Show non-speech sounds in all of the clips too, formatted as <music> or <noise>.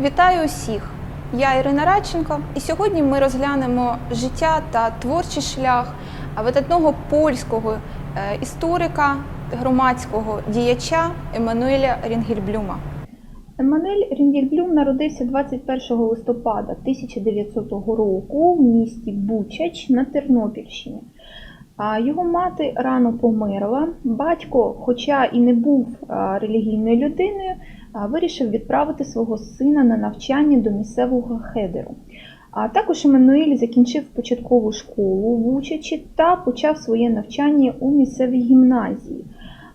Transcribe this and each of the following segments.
Вітаю усіх! Я Ірина Радченко, і сьогодні ми розглянемо життя та творчий шлях видатного польського е, історика, громадського діяча Еммануеля Рінгельблюма. Еммануель Рінгельблюм народився 21 листопада 1900 року в місті Бучач на Тернопільщині. Його мати рано померла. Батько, хоча і не був релігійною людиною, вирішив відправити свого сина на навчання до місцевого хедеру. А також Еммануель закінчив початкову школу в Бучачі та почав своє навчання у місцевій гімназії.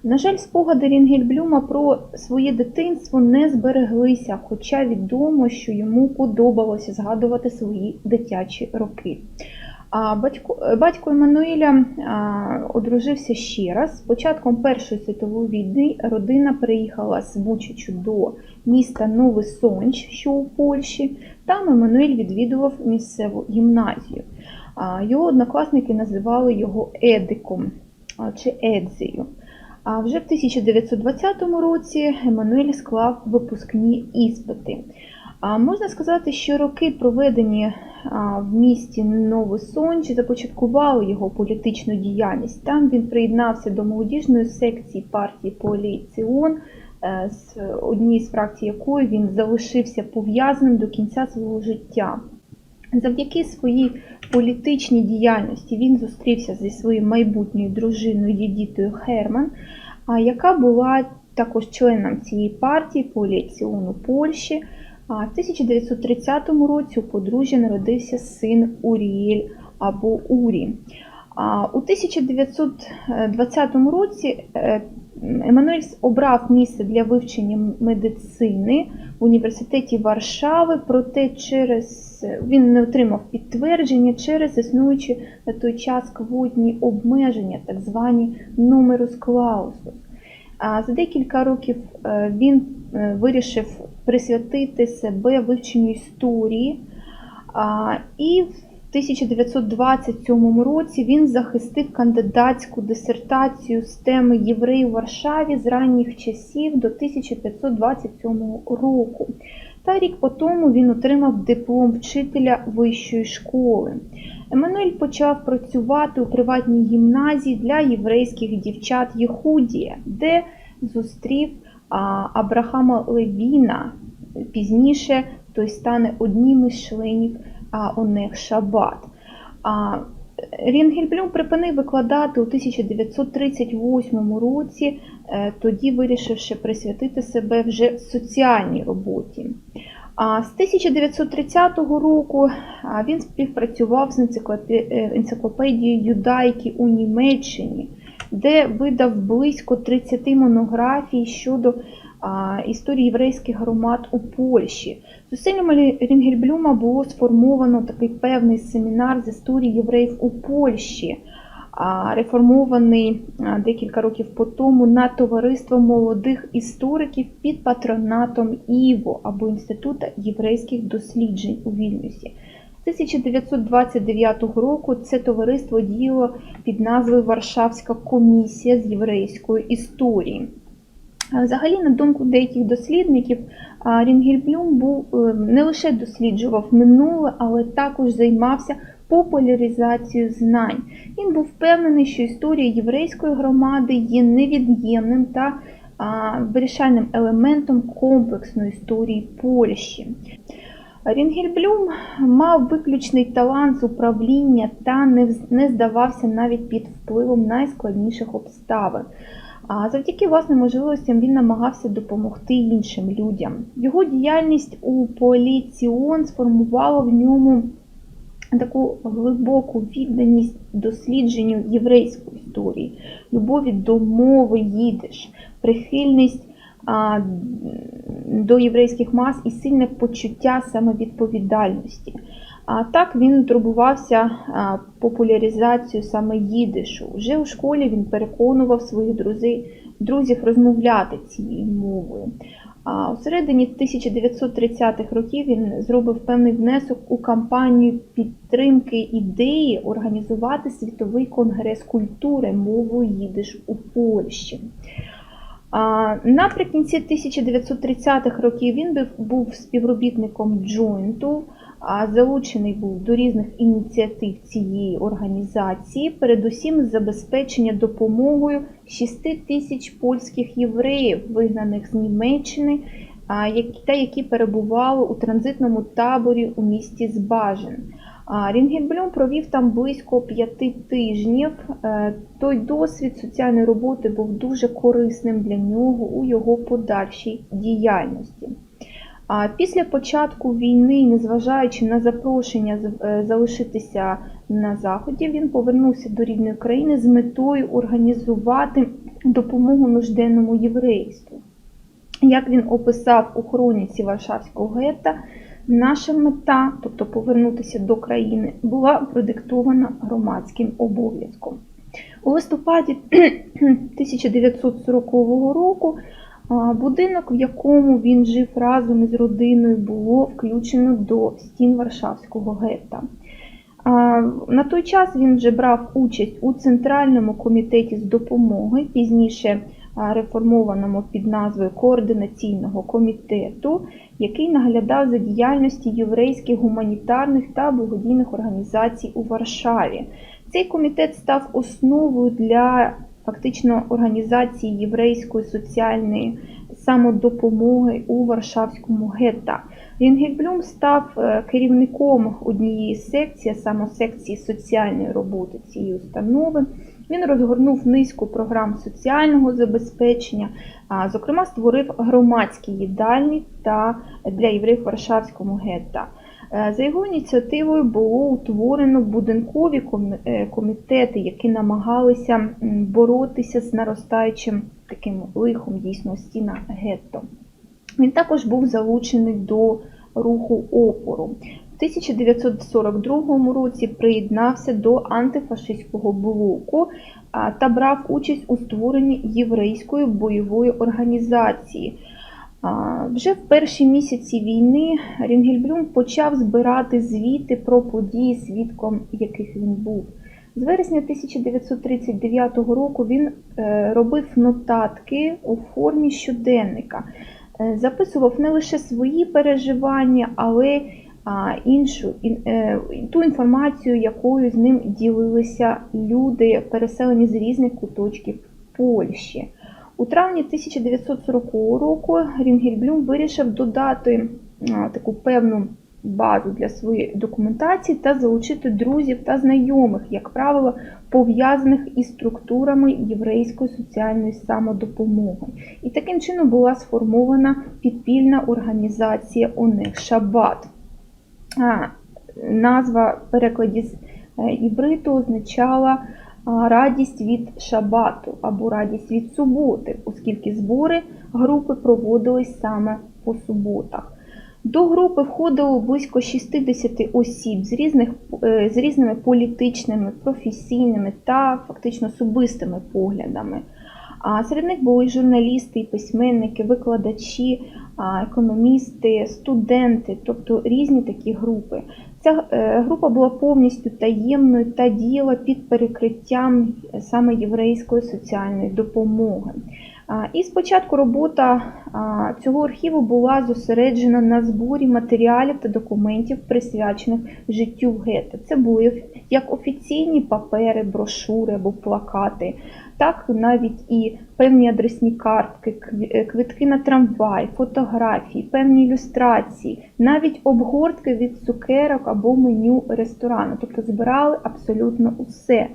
На жаль, спогади Рінгельблюма про своє дитинство не збереглися, хоча відомо, що йому подобалося згадувати свої дитячі роки. Батько, батько Еммануеля а, одружився ще раз. З початком Першої світової війни родина переїхала з Бучачу до міста Новий Сонч, що у Польщі. Там Еммануель відвідував місцеву гімназію. Його однокласники називали його Едиком чи Едзею. А вже в 1920 році Еммануель склав випускні іспити. Можна сказати, що роки, проведені в місті Новий Сонч, започаткували його політичну діяльність. Там він приєднався до молодіжної секції партії Коаліціон, е, з однієї з фракцій якої він залишився пов'язаним до кінця свого життя. Завдяки своїй політичній діяльності він зустрівся зі своєю майбутньою дружиною Єдітою Херман, яка була також членом цієї партії Коаліціону Польщі. А в 1930 році у подружжя народився син Уріель або Урі. А у 1920 році е, Еммануель обрав місце для вивчення медицини в університеті Варшави, проте через він не отримав підтвердження через існуючі на той час квотні обмеження, так звані numerus clausus. А за декілька років е, він е, вирішив присвятити себе вивченню історії. І в 1927 році він захистив кандидатську дисертацію з теми євреї у Варшаві з ранніх часів до 1527 року. Та рік по тому він отримав диплом вчителя вищої школи. Еммануель почав працювати у приватній гімназії для єврейських дівчат Єхудія, де зустрів Абрахама Левіна. Пізніше той стане одним із членів Онег Шабат. Рінгельблюм припинив викладати у 1938 році, е, тоді вирішивши присвятити себе вже соціальній роботі. А з 1930 року він співпрацював з е, енциклопедією Юдайки у Німеччині, де видав близько 30 монографій щодо історії єврейських громад у Польщі. Зусиллями Рінгельблюма було сформовано такий певний семінар з історії євреїв у Польщі, реформований декілька років по тому на товариство молодих істориків під патронатом ІВО або Інституту єврейських досліджень у Вільнюсі. З 1929 року це товариство діяло під назвою Варшавська комісія з єврейської історії. А Взагалі, на думку деяких дослідників, а, Рінгельблюм був е, не лише досліджував минуле, але також займався популяризацією знань. Він був впевнений, що історія єврейської громади є невід'ємним та вирішальним елементом комплексної історії Польщі. Рінгельблюм мав виключний талант з управління та не здавався навіть під впливом найскладніших обставин. А завдяки власним можливостям він намагався допомогти іншим людям. Його діяльність у поліціон сформувала в ньому таку глибоку відданість дослідженню єврейської історії, любові до мови їдиш, прихильність до єврейських мас і сильне почуття самовідповідальності. А так він турбувався а, популяризацією саме їдишу. Вже у школі він переконував своїх друзів, розмовляти цією мовою. А у середині 1930-х років він зробив певний внесок у кампанію підтримки ідеї організувати світовий конгрес культури мовою їдиш у Польщі. Наприкінці 1930-х років він був- співробітником джойнту, залучений був до різних ініціатив цієї організації, передусім забезпечення допомогою 6 тисяч польських євреїв, вигнаних з Німеччини, та які перебували у транзитному таборі у місті Збажин. А, Рінгельблюм провів там близько п'яти тижнів. Е, Той досвід соціальної роботи був дуже корисним для нього у його подальшій діяльності. А Після початку війни, незважаючи на запрошення е, залишитися на заході, він повернувся до рідної країни з метою організувати допомогу нужденному єврейству. Як він описав у хроніці Варшавського гетта, наша мета, тобто повернутися до країни, була продиктована громадським обов'язком. У листопаді <clears throat> 1940 року будинок, в якому він жив разом із родиною, було включено до стін Варшавського гетта. На той час він вже брав участь у Центральному комітеті з допомоги, пізніше реформованому під назвою Координаційного комітету, який наглядав за діяльністю єврейських гуманітарних та благодійних організацій у Варшаві. Цей комітет став основою для фактично організації єврейської соціальної самодопомоги у Варшавському гетта. Рінгельблюм став е, керівником однієї секції, саме секції соціальної роботи цієї установи. Він розгорнув низку програм соціального забезпечення, а, зокрема створив громадські їдальні та для євреїв Варшавському гетта. Е, За його ініціативою було утворено будинкові е, комітети, які намагалися боротися з наростаючим таким лихом дійсно стіна гетто. Він також був залучений до руху опору. В 1942 році приєднався до антифашистського блоку та брав участь у створенні єврейської бойової організації. Вже в перші місяці війни Рінгельблюм почав збирати звіти про події, свідком яких він був. З вересня 1939 року він е, робив нотатки у формі щоденника, Е, записував не лише свої переживання, але іншу е, ту інформацію, якою з ним ділилися люди, переселені з різних куточків Польщі. У травні 1940 року Рінгельблюм вирішив додати таку певну базу для своєї документації та залучити друзів та знайомих, як правило, пов'язаних із структурами єврейської соціальної самодопомоги. І таким чином була сформована підпільна організація ОНЕГ Шабат. Назва в перекладі з е, івриту означала радість від шабату або радість від суботи, оскільки збори групи проводились саме по суботах. До групи входило близько 60 осіб з, різних, е, з різними політичними, професійними та фактично особистими поглядами. А серед них були журналісти, і письменники, викладачі, економісти, студенти, тобто різні такі групи. Ця е, група була повністю таємною та діяла під перекриттям саме єврейської соціальної допомоги. І спочатку робота цього архіву була зосереджена на зборі матеріалів та документів, присвячених життю гетто. Це були як офіційні папери, брошури або плакати, так навіть і певні адресні картки, е, квитки на трамвай, фотографії, певні ілюстрації, навіть обгортки від цукерок або меню ресторану. Тобто збирали абсолютно усе.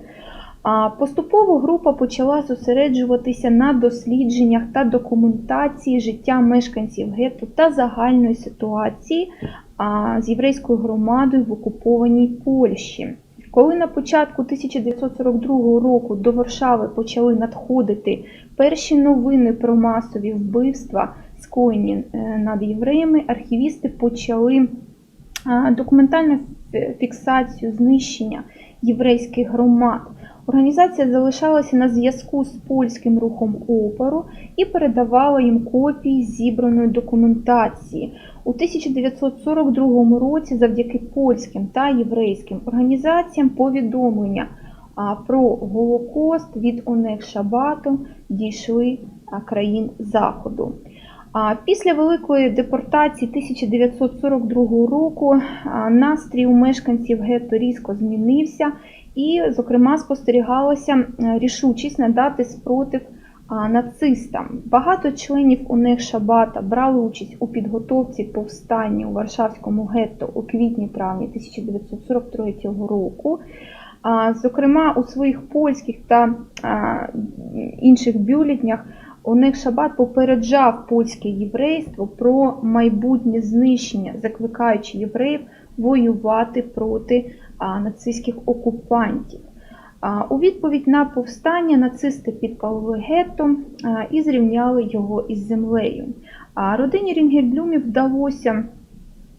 Поступово група почала зосереджуватися на дослідженнях та документації життя мешканців гетто та загальної ситуації з єврейською громадою в окупованій Польщі. Коли на початку 1942 року до Варшави почали надходити перші новини про масові вбивства, скоєні е, над євреями, архівісти почали документальну фіксацію знищення єврейських громад. Організація залишалася на зв'язку з польським рухом опору і передавала їм копії зібраної документації. У 1942 році завдяки польським та єврейським організаціям повідомлення про Голокост від Онег Шабату дійшли країн Заходу. Після великої депортації 1942 року настрій у мешканців гетто різко змінився, і, зокрема, спостерігалася рішучість надати спротив нацистам. Багато членів ОНЕГ Шабата брали участь у підготовці повстання у Варшавському гетто у квітні-травні 1943 року. Зокрема, у своїх польських та інших бюлетнях Онег Шабат попереджав польське єврейство про майбутнє знищення, закликаючи євреїв воювати проти нацистських окупантів. У відповідь на повстання нацисти підпалили гетто і зрівняли його із землею. А родині Рінгельблюмів вдалося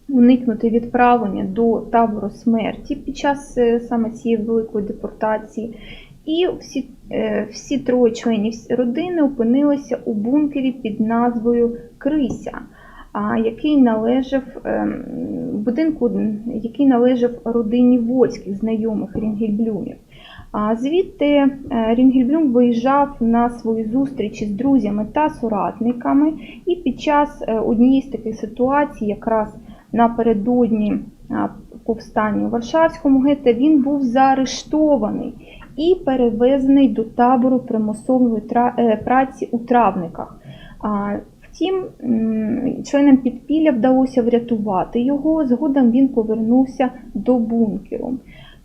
уникнути відправлення до табору смерті під час е, саме цієї великої депортації. І всі, е, всі троє членів родини опинилися у бункері під назвою Крися, який належав ем, будинку, який належав родині Вольських знайомих Рінгельблюмів. Звідти е, Рінгельблюм виїжджав на свої зустрічі з друзями та соратниками, і під час е, однієї з таких ситуацій, якраз напередодні повстання у Варшавському гетто, він був заарештований і перевезений до табору примусової е, праці у травниках. Втім, членам підпілля вдалося врятувати його. Згодом він повернувся до бункеру.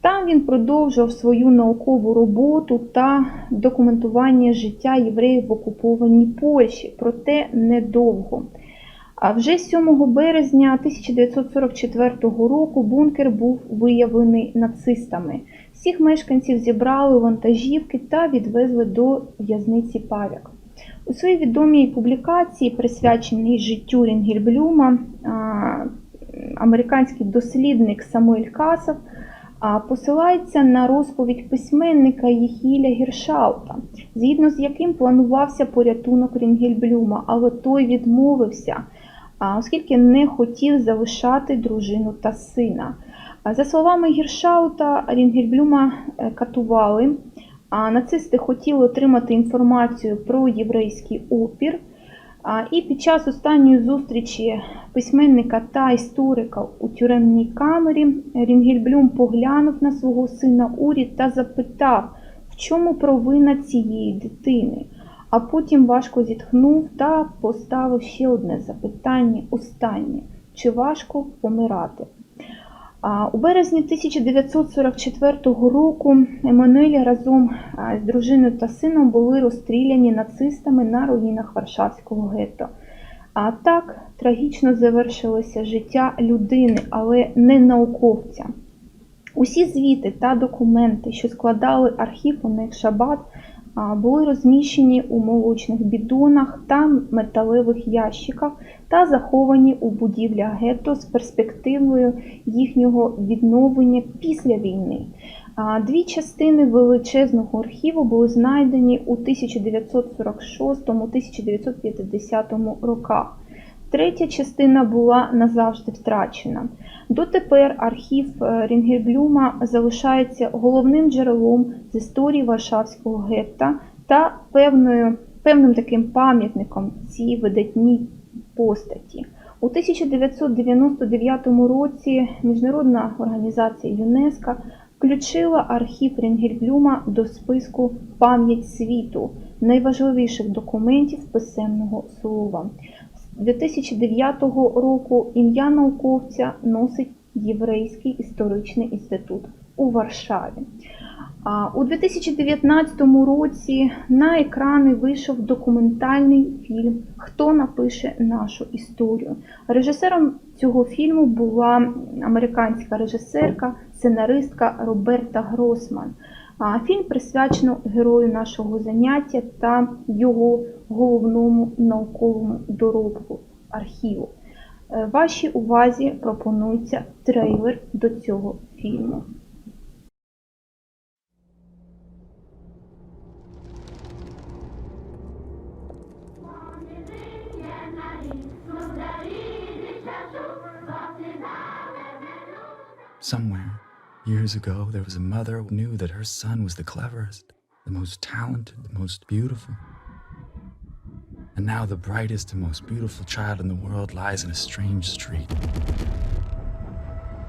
Там він продовжував свою наукову роботу та документування життя євреїв в окупованій Польщі, проте недовго. А вже 7 березня 1944 року бункер був виявлений нацистами. Всіх мешканців зібрали вантажівки та відвезли до в'язниці Павік. У своїй відомій публікації, присвяченій життю Рінгельблюма, американський дослідник Самуель Касов посилається на розповідь письменника Єхіля Гіршаута, згідно з яким планувався порятунок Рінгельблюма, але той відмовився, оскільки не хотів залишати дружину та сина. За словами Гіршаута, Рінгельблюма е, катували, а нацисти хотіли отримати інформацію про єврейський опір. І під час останньої зустрічі письменника та історика у тюремній камері Рінгельблюм поглянув на свого сина Урі та запитав, в чому провина цієї дитини. А потім важко зітхнув та поставив ще одне запитання, останнє: чи важко помирати? У березні 1944 року Еммануель разом з дружиною та сином були розстріляні нацистами на руїнах Варшавського гетто. А так трагічно завершилося життя людини, але не науковця. Усі звіти та документи, що складали архів Онег Шабат, а, були розміщені у молочних бідонах та металевих ящиках та заховані у будівлях гетто з перспективою їхнього відновлення після війни. Дві частини величезного архіву були знайдені у 1946-1950 роках. Третя частина була назавжди втрачена. Дотепер архів е, Рінгельблюма залишається головним джерелом з історії Варшавського гетта та певною, певним таким пам'ятником цій видатній постаті. У 1999 році Міжнародна організація ЮНЕСКО включила архів Рінгельблюма до списку Пам'ять світу найважливіших документів писемного слова. З 2009 року ім'я науковця носить Єврейський історичний інститут у Варшаві. У 2019 році на екрани вийшов документальний фільм Хто напише нашу історію. Режисером цього фільму була американська режисерка, сценаристка Роберта Гросман. Фільм присвячено герою нашого заняття та його головному науковому доробку архіву. Е, Вашій увазі пропонується трейлер до цього фільму. Somewhere Years ago, there was a mother who knew that her son was the cleverest, the most talented, the most beautiful. And now the brightest and most beautiful child in the world lies in a strange street.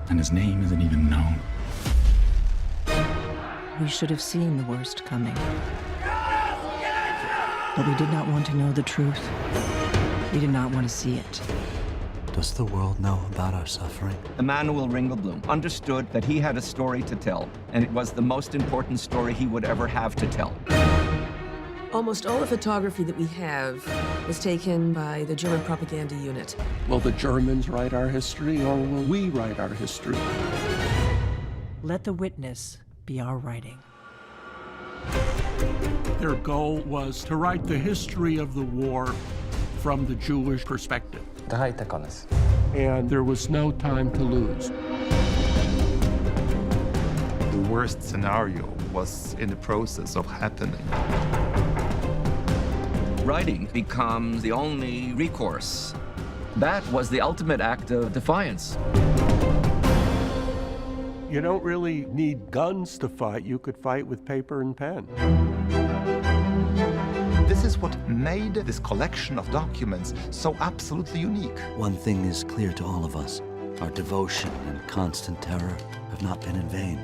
And his name isn't even known. We should have seen the worst coming. But we did not want to know the truth. We did not want to see it. Does the world know about our suffering? Emmanuel Ringelblum understood that he had a story to tell, and it was the most important story he would ever have to tell. Almost all the photography that we have was taken by the German propaganda unit. Will the Germans write our history or will we write our history? Let the witness be our writing. Their goal was to write the history of the war from the Jewish perspective. The Heidekannis. And there was no time to lose. The worst scenario was in the process of happening. Writing becomes the only recourse. That was the ultimate act of defiance. You don't really need guns to fight, you could fight with paper and pen. This is what made this collection of documents so absolutely unique. One thing is clear to all of us our devotion and constant terror have not been in vain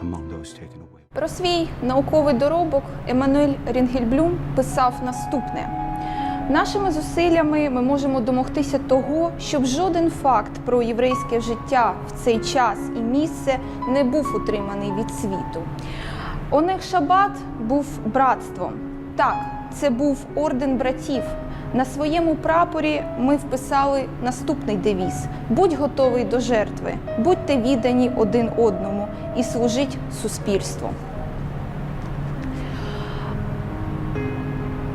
among those taken away. Про свій науковий доробок Еммануель Рінгельблюм писав наступне: нашими зусиллями ми можемо домогтися того, щоб жоден факт про єврейське життя в цей час і місце не був утриманий від світу. Онех Шабат був братством. Так, це був орден братів. На своєму прапорі ми вписали наступний девіз: будь готовий до жертви, будьте віддані один одному і служіть суспільству.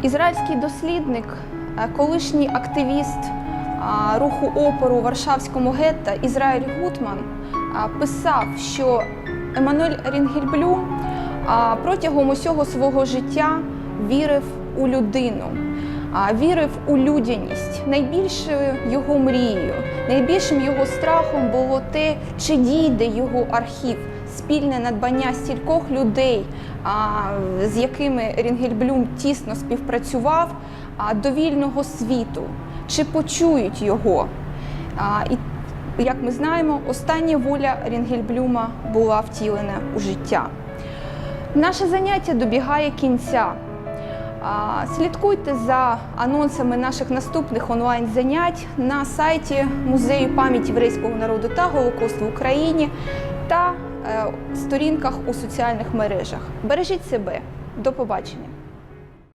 Ізраїльський дослідник, е, колишній активіст руху опору Варшавському гетто Ізраїль Гутман писав, що Еммануель Рінгельблюм а, протягом усього свого життя вірив у людину, вірив у людяність. Найбільшою його мрією, найбільшим його страхом було те, чи дійде його архів, спільне надбання стількох людей, з якими Рінгельблюм тісно співпрацював, до вільного світу, чи почують його. І як ми знаємо, остання воля Рінгельблюма була втілена у життя. Наше заняття добігає кінця. Слідкуйте за анонсами наших наступних онлайн-занять на сайті Музею пам'яті єврейського народу та Голокосту в Україні та е, сторінках у соціальних мережах. Бережіть себе. До побачення!